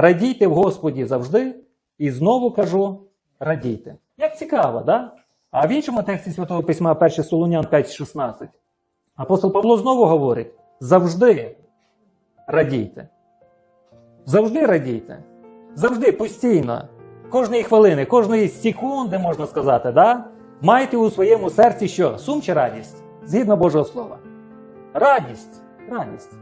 Радійте в Господі завжди, і знову кажу, радійте. Як цікаво, да? А в іншому тексті Святого Письма 1 Солонян 5,16 апостол Павло знову говорить: завжди радійте. Завжди радійте. Завжди, постійно, кожної хвилини, кожної секунди, можна сказати, да? майте у своєму серці що? Сум чи радість? Згідно Божого Слова. Радість. Радість.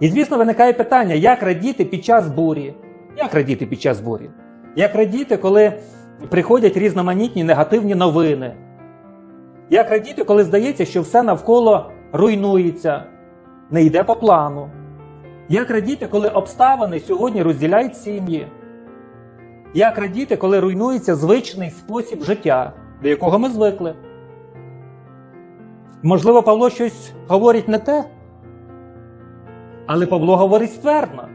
І, звісно, виникає питання, як радіти під час бурі? Як радіти під час бурі? Як радіти, коли приходять різноманітні негативні новини? Як радіти, коли здається, що все навколо руйнується, не йде по плану? Як радіти, коли обставини сьогодні розділяють сім'ї? Як радіти, коли руйнується звичний спосіб життя, до якого ми звикли? Можливо, Павло щось говорить не те, але Павло говорить ствердно.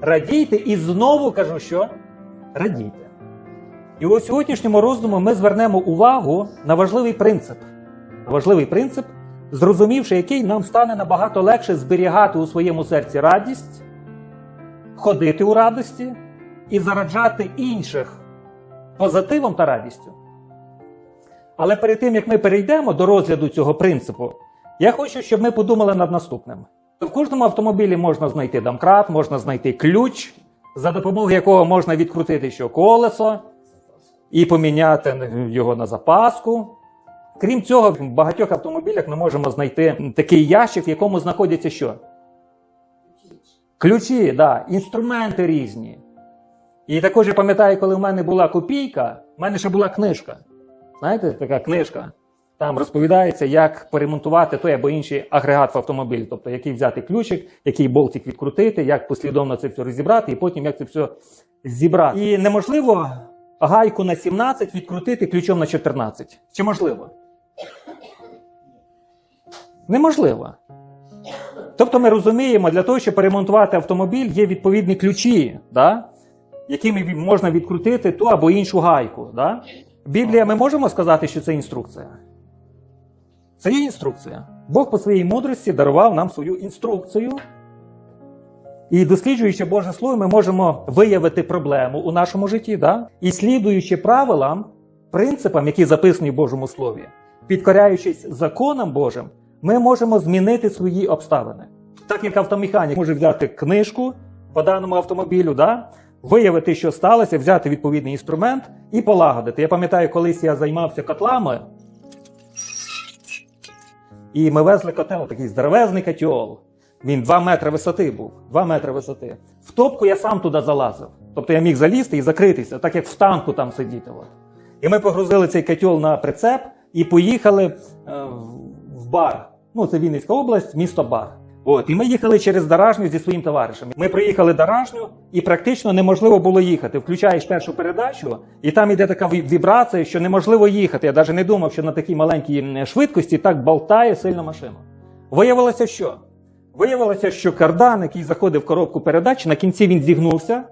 Радійте і знову кажу, що радійте. І у сьогоднішньому роздуму ми звернемо увагу на важливий принцип. Важливий принцип, зрозумівши, який нам стане набагато легше зберігати у своєму серці радість, ходити у радості і зараджати інших позитивом та радістю. Але перед тим, як ми перейдемо до розгляду цього принципу, я хочу, щоб ми подумали над наступним. В кожному автомобілі можна знайти домкрат, можна знайти ключ, за допомогою якого можна відкрутити що колесо і поміняти його на запаску. Крім цього, в багатьох автомобілях ми можемо знайти такий ящик, в якому знаходяться що? Ключі, да, інструменти різні. І також я пам'ятаю, коли в мене була копійка, в мене ще була книжка. Знаєте, така книжка. Там розповідається, як поремонтувати той або інший агрегат в автомобілі, тобто який взяти ключик, який болтик відкрутити, як послідовно це все розібрати, і потім як це все зібрати. І неможливо гайку на 17 відкрутити ключом на 14. Чи можливо? Неможливо. Тобто ми розуміємо, для того, щоб поремонтувати автомобіль, є відповідні ключі, да? якими можна відкрутити ту або іншу гайку. Да? Біблія, ми можемо сказати, що це інструкція. Це є інструкція. Бог по своїй мудрості дарував нам свою інструкцію. І досліджуючи Боже Слово, ми можемо виявити проблему у нашому житті, да? і слідуючи правилам, принципам, які записані в Божому Слові, підкоряючись законам Божим, ми можемо змінити свої обставини. Так як автомеханік може взяти книжку по даному автомобілю, да? виявити, що сталося, взяти відповідний інструмент і полагодити. Я пам'ятаю, колись я займався котлами, і ми везли котел, такий здоровезний котел. Він 2 метри висоти був. 2 метри висоти. В топку я сам туди залазив. Тобто я міг залізти і закритися, так як в танку там сидіти. От. І ми погрузили цей котел на прицеп і поїхали е, в бар. Ну, це Вінницька область, місто Бар. От, і ми їхали через Даражню зі своїм товаришем. Ми приїхали Даражню, і практично неможливо було їхати. Включаєш першу передачу, і там іде така вібрація, що неможливо їхати. Я навіть не думав, що на такій маленькій швидкості так болтає сильно машина. Виявилося, що? Виявилося, що кардан, який заходив в коробку передач, на кінці він зігнувся.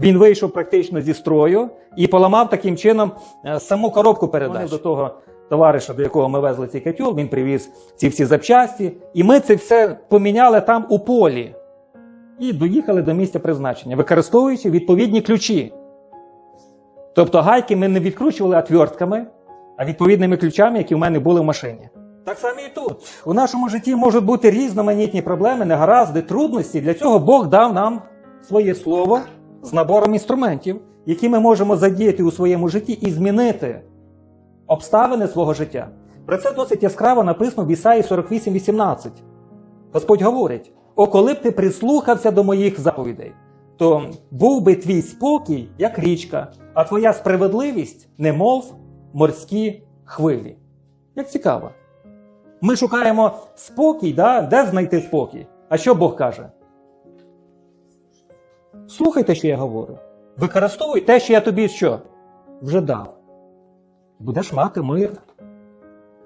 Він вийшов практично зі строю і поламав таким чином е, саму коробку передач. До того товариша, до якого ми везли цей котел, він привіз ці всі запчасті, і ми це все поміняли там у полі і доїхали до місця призначення, використовуючи відповідні ключі. Тобто гайки ми не відкручували отвертками, а відповідними ключами, які в мене були в машині. Так само і тут. У нашому житті можуть бути різноманітні проблеми, негаразди, трудності. Для цього Бог дав нам своє слово з набором інструментів, які ми можемо задіяти у своєму житті і змінити обставини свого життя. Про це досить яскраво написано в Ісаї 48:18. Господь говорить: О, коли б ти прислухався до моїх заповідей, то був би твій спокій, як річка, а твоя справедливість, немов морські хвилі. Як цікаво. Ми шукаємо спокій, да? де знайти спокій? А що Бог каже? Слухайте, що я говорю. Використовуй те, що я тобі що? Вже дав. Будеш мати мир,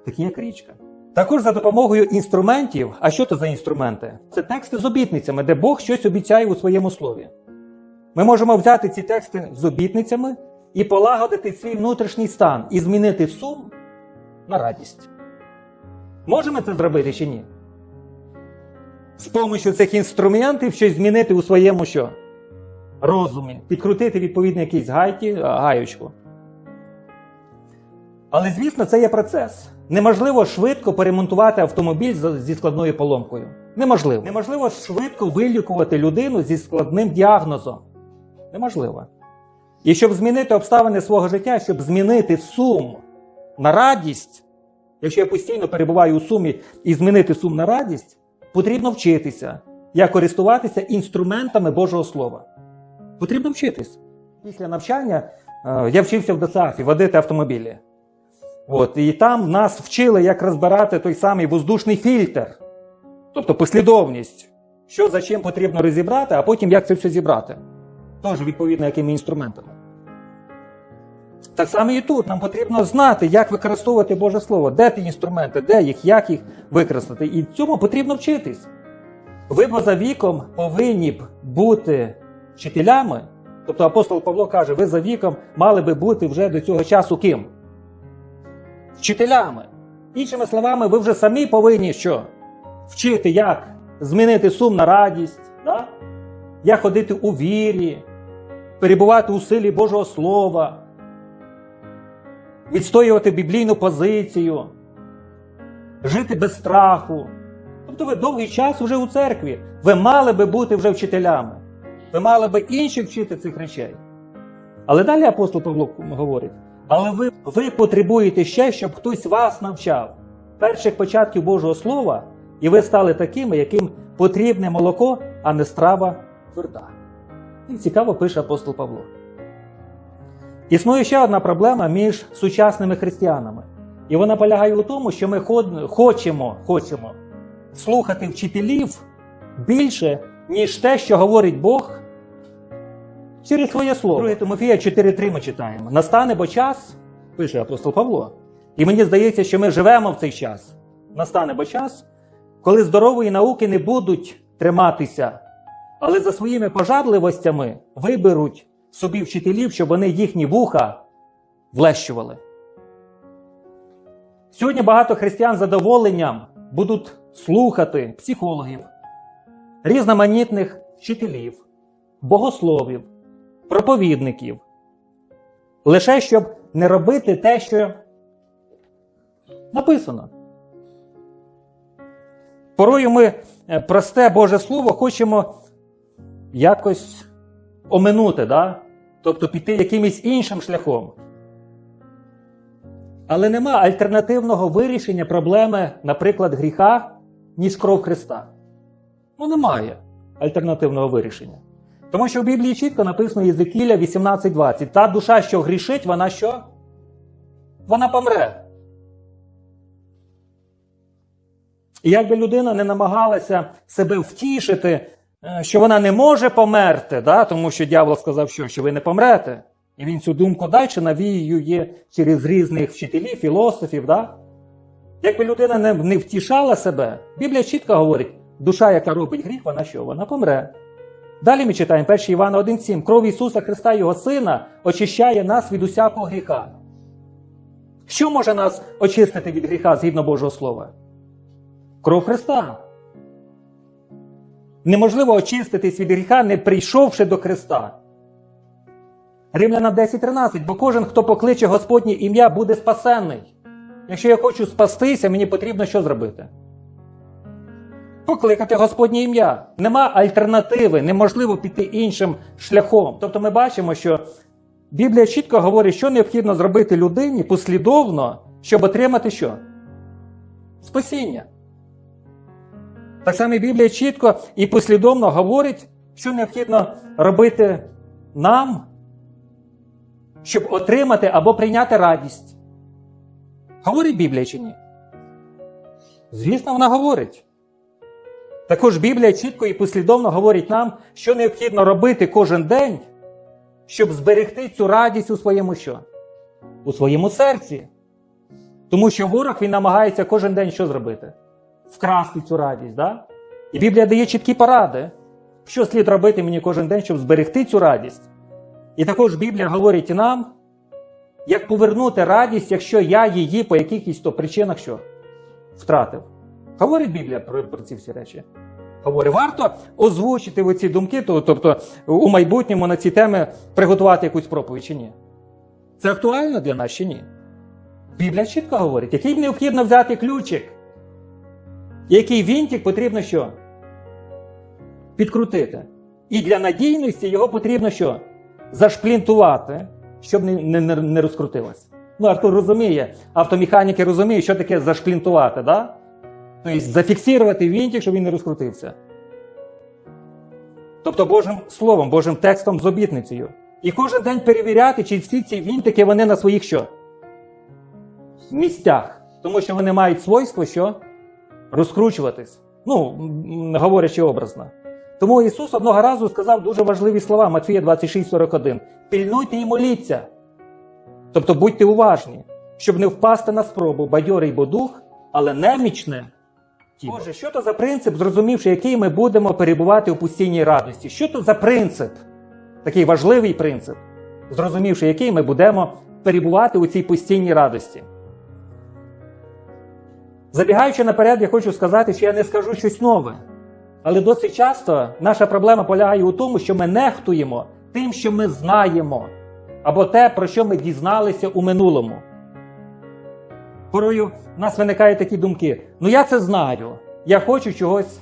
такий як річка. Також за допомогою інструментів, а що це за інструменти? Це тексти з обітницями, де Бог щось обіцяє у своєму слові. Ми можемо взяти ці тексти з обітницями і полагодити свій внутрішній стан і змінити сум на радість. Можемо це зробити чи ні? з допомогою цих інструментів щось змінити у своєму що? Розумі. Підкрутити відповідно якісь гайки, гаючку. Але, звісно, це є процес. Неможливо швидко перемонтувати автомобіль зі складною поломкою. Неможливо. Неможливо швидко вилікувати людину зі складним діагнозом. Неможливо. І щоб змінити обставини свого життя, щоб змінити сум на радість, якщо я постійно перебуваю у сумі і змінити сум на радість, потрібно вчитися, як користуватися інструментами Божого Слова. Потрібно вчитись. Після навчання е, я вчився в ДСАФі водити автомобілі. От, і там нас вчили, як розбирати той самий воздушний фільтр, тобто послідовність, що за чим потрібно розібрати, а потім як це все зібрати. Тож, відповідно, якими інструментами. Так само і тут нам потрібно знати, як використовувати Боже Слово, де ті інструменти, де їх, як їх використати. І цьому потрібно вчитись. Ви поза віком повинні б бути вчителями. Тобто апостол Павло каже, ви за віком мали би бути вже до цього часу ким? Вчителями. Іншими словами, ви вже самі повинні що? Вчити, як змінити сум на радість, да? як ходити у вірі, перебувати у силі Божого Слова, відстоювати біблійну позицію, жити без страху. Тобто ви довгий час вже у церкві. Ви мали би бути вже вчителями. Ви мали би інших вчити цих речей. Але далі апостол Павло говорить: але ви, ви потребуєте ще, щоб хтось вас навчав перших початків Божого Слова, і ви стали такими, яким потрібне молоко, а не страва тверда. І цікаво пише апостол Павло. Існує ще одна проблема між сучасними християнами. І вона полягає у тому, що ми хочемо, хочемо слухати вчителів більше, ніж те, що говорить Бог через своє слово. 2 Тимофія 4.3 ми читаємо. Настане бо час, пише апостол Павло. І мені здається, що ми живемо в цей час. Настане бо час, коли здорової науки не будуть триматися, але за своїми пожадливостями виберуть собі вчителів, щоб вони їхні вуха влещували. Сьогодні багато християн з задоволенням будуть слухати психологів, різноманітних вчителів, богословів, проповідників, лише щоб не робити те, що написано. Порою ми е, просте Боже Слово хочемо якось оминути, да? тобто піти якимось іншим шляхом. Але нема альтернативного вирішення проблеми, наприклад, гріха, ніж кров Христа. Ну, немає альтернативного вирішення. Тому що в Біблії чітко написано Єзекіля 18.20. Та душа, що грішить, вона що? Вона помре. І якби людина не намагалася себе втішити, е, що вона не може померти, да? тому що дьявол сказав, що, що ви не помрете. І він цю думку далі навіює через різних вчителів, філософів. Да? Якби людина не, не втішала себе, Біблія чітко говорить, душа, яка робить гріх, вона що? Вона помре. Далі ми читаємо 1 Івана 1,7. Кров Ісуса Христа, Його Сина, очищає нас від усякого гріха. Що може нас очистити від гріха згідно Божого Слова? Кров Христа. Неможливо очиститись від гріха, не прийшовши до Христа. Римлянам 10.13, бо кожен, хто покличе Господнє ім'я, буде спасенний. Якщо я хочу спастися, мені потрібно що зробити? Покликати Господнє ім'я. Нема альтернативи, неможливо піти іншим шляхом. Тобто ми бачимо, що Біблія чітко говорить, що необхідно зробити людині послідовно, щоб отримати що? Спасіння. Так само Біблія чітко і послідовно говорить, що необхідно робити нам, щоб отримати або прийняти радість. Говорить Біблія чи ні? Звісно, вона говорить. Також Біблія чітко і послідовно говорить нам, що необхідно робити кожен день, щоб зберегти цю радість у своєму що? У своєму серці. Тому що ворог він намагається кожен день що зробити? Вкрасти цю радість. Да? І Біблія дає чіткі поради, що слід робити мені кожен день, щоб зберегти цю радість. І також Біблія говорить нам, як повернути радість, якщо я її по якихось то причинах що? втратив. Говорить Біблія про, про ці всі речі. говорить. Варто озвучити оці думки, то- тобто у майбутньому на ці теми приготувати якусь проповідь чи ні? Це актуально для нас чи ні? Біблія чітко говорить, який необхідно взяти ключик, який вінтик потрібно що? Підкрутити. І для надійності його потрібно що? Зашплінтувати, щоб не, не, не- розкрутилось. Ну, Артур розуміє, автомеханіки розуміють, що таке зашплінтувати, да? Тобто зафіксувати вінтик, щоб він не розкрутився. Тобто Божим Словом, Божим текстом з обітницею. І кожен день перевіряти, чи всі ці вінтики вони на своїх що? Місцях. Тому що вони мають свойство що? Розкручуватись. Ну, говорячи образно. Тому Ісус одного разу сказав дуже важливі слова Матфія 26,41. Пільнуйте і моліться. Тобто будьте уважні, щоб не впасти на спробу, бадьорий бо дух, але немічне. Боже, що то за принцип, зрозумівши, який ми будемо перебувати у постійній радості? Що то за принцип? Такий важливий принцип, зрозумівши, який ми будемо перебувати у цій постійній радості. Забігаючи наперед, я хочу сказати, що я не скажу щось нове. Але досить часто наша проблема полягає у тому, що ми нехтуємо тим, що ми знаємо, або те, про що ми дізналися у минулому. Порою в нас виникають такі думки: ну я це знаю, я хочу чогось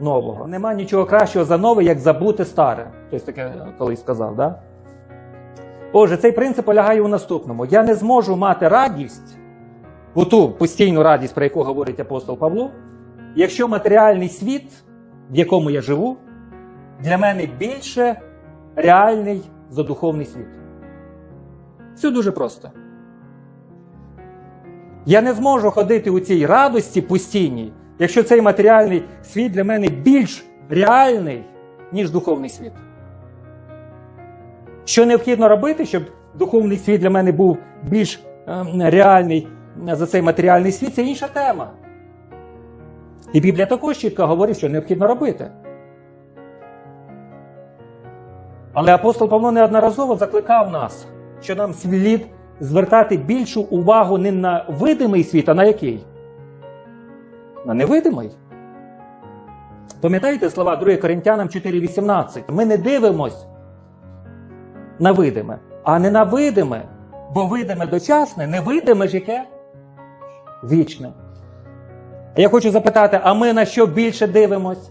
нового. Нема нічого кращого за нове, як забути старе. Хтось таке колись сказав, да? Отже, цей принцип полягає у наступному: я не зможу мати радість, оту постійну радість, про яку говорить апостол Павло, якщо матеріальний світ, в якому я живу, для мене більше реальний за духовний світ. Все дуже просто. Я не зможу ходити у цій радості постійній, якщо цей матеріальний світ для мене більш реальний, ніж духовний світ. Що необхідно робити, щоб духовний світ для мене був більш ем, реальний за цей матеріальний світ, це інша тема. І Біблія також чітко говорить, що необхідно робити. Але апостол Павло неодноразово закликав нас, що нам слід звертати більшу увагу не на видимий світ, а на який? На невидимий. Пам'ятаєте слова 2 Коринтянам 4,18? Ми не дивимось на видиме, а не на видиме. Бо видиме дочасне, невидиме ж яке? Вічне. Я хочу запитати, а ми на що більше дивимось?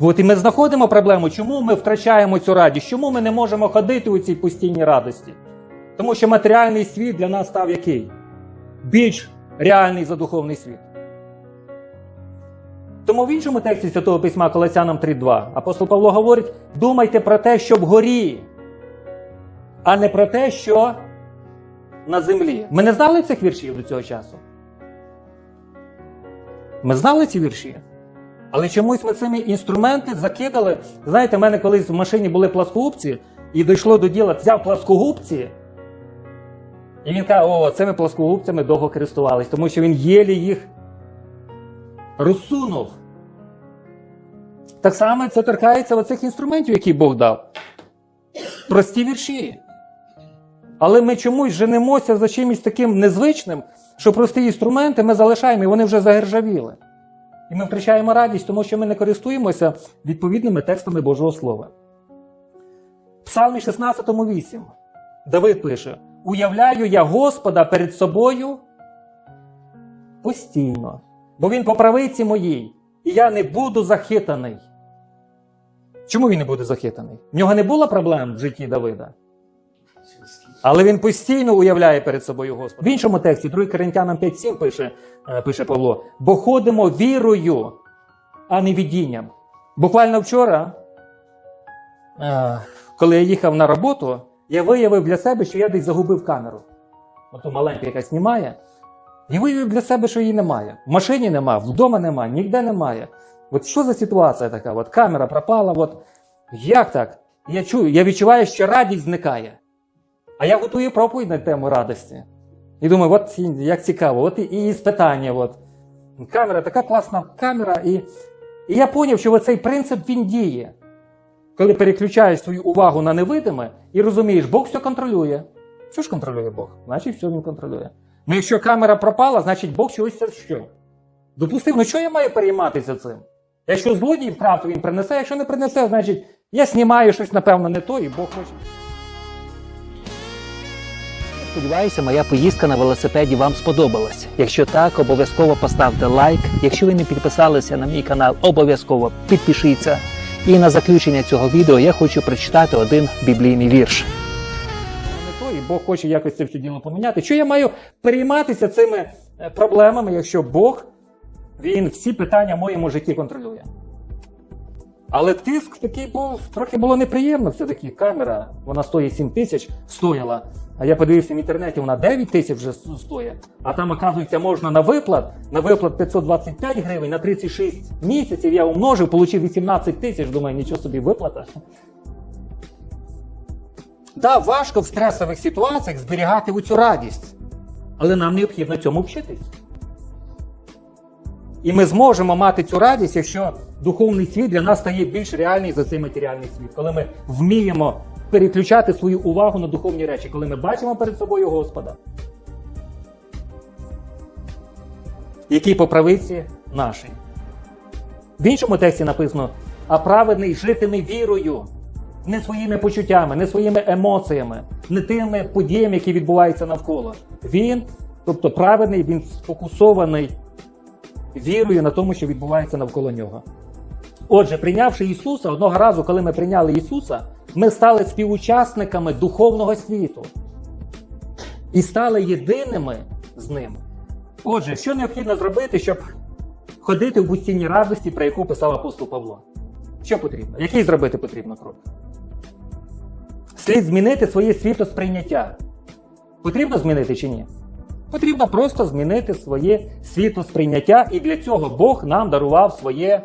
От і ми знаходимо проблему, чому ми втрачаємо цю радість, чому ми не можемо ходити у цій постійній радості? Тому що матеріальний світ для нас став який? Більш реальний за духовний світ. Тому в іншому тексті Святого Письма Колосянам 3.2 апостол Павло говорить: думайте про те, що вгорі, а не про те, що на землі. Ми не знали цих віршів до цього часу. Ми знали ці вірші. Але чомусь ми цими інструменти закидали. Знаєте, в мене колись в машині були пласкогубці, і дійшло до діла, взяв пласкогубці. І він каже, о, цими пласкогубцями довго користувались, тому що він єлі їх розсунув. Так само це торкається оцих інструментів, які Бог дав. Прості вірші. Але ми чомусь женемося за чимось таким незвичним, що прості інструменти ми залишаємо, і вони вже загержавіли. І ми втрачаємо радість, тому що ми не користуємося відповідними текстами Божого Слова. Псалмі 16,8 Давид пише: Уявляю я Господа перед собою постійно, бо він по правиці моїй, і я не буду захитаний. Чому він не буде захитаний? В нього не було проблем в житті Давида. Але він постійно уявляє перед собою Господа. В іншому тексті, 2 Коринтянам 5.7 пише, е, пише Павло: бо ходимо вірою, а не видінням. Буквально вчора, е, коли я їхав на роботу, я виявив для себе, що я десь загубив камеру. Ото маленька, яка знімає. І виявив для себе, що її немає. В машині немає, вдома немає, ніде немає. От що за ситуація така? От камера пропала, от як так? Я чую, я відчуваю, що радість зникає. А я готую проповідь на тему радості. І думаю, от як цікаво, от і, і спитання. От. Камера, така класна камера. І, і я зрозумів, що цей принцип він діє. Коли переключаєш свою увагу на невидиме і розумієш, Бог все контролює. Що ж контролює Бог? Значить, все він контролює. Ну якщо камера пропала, значить Бог чогось це що? Допустив, ну що я маю перейматися цим? Якщо злодій вкрав, то він принесе, якщо не принесе, значить я знімаю щось, напевно, не то, і Бог хоче. Сподіваюся, моя поїздка на велосипеді вам сподобалась. Якщо так, обов'язково поставте лайк. Якщо ви не підписалися на мій канал, обов'язково підпишіться. І на заключення цього відео я хочу прочитати один біблійний вірш. Бог хоче якось це все діло поміняти. Що я маю перейматися цими е, проблемами, якщо Бог він всі питання в моєму житті контролює? Але тиск такий був, трохи було неприємно. Все-таки камера, вона стоїть 7 тисяч, стояла. А я подивився в інтернеті, вона 9 тисяч вже стоїть. А там, оказується, можна на виплат, на виплат 525 гривень, на 36 місяців я умножив, отримав 18 тисяч. Думаю, нічого собі виплата. Да, важко в стресових ситуаціях зберігати цю радість, але нам необхідно цьому вчитись. І ми зможемо мати цю радість, якщо духовний світ для нас стає більш реальний за цей матеріальний світ, коли ми вміємо переключати свою увагу на духовні речі, коли ми бачимо перед собою Господа, який по правиці нашій. В іншому тексті написано: а праведний житиме вірою, не своїми почуттями, не своїми емоціями, не тими подіями, які відбуваються навколо. Він, тобто праведний, він сфокусований вірою на тому, що відбувається навколо нього. Отже, прийнявши Ісуса, одного разу, коли ми прийняли Ісуса, ми стали співучасниками духовного світу і стали єдиними з ним. Отже, що необхідно зробити, щоб ходити в бустінні радості, про яку писав апостол Павло? Що потрібно? Який зробити потрібно крок? Слід змінити своє світосприйняття. Потрібно змінити чи ні? Потрібно просто змінити своє світосприйняття, і для цього Бог нам дарував своє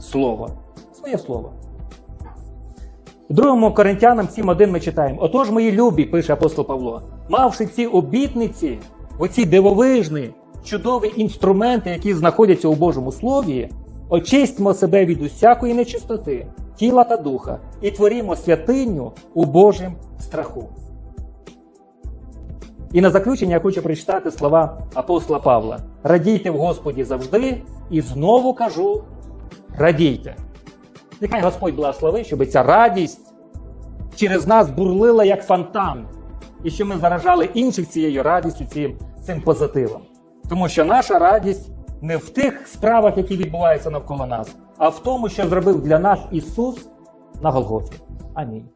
слово. Своє слово. 2 Коринтянам 7.1 ми читаємо: Отож, мої любі, пише апостол Павло, мавши ці обітниці, оці дивовижні, чудові інструменти, які знаходяться у Божому Слові, очистимо себе від усякої нечистоти, тіла та духа, і творімо святиню у Божім страху. І на заключення я хочу прочитати слова апостола Павла: Радійте в Господі завжди, і знову кажу: радійте. Нехай Господь благословить, щоб ця радість через нас бурлила як фонтан, і що ми заражали інших цією радістю, цим, цим позитивом. Тому що наша радість не в тих справах, які відбуваються навколо нас, а в тому, що зробив для нас Ісус на Голгофі. Амінь.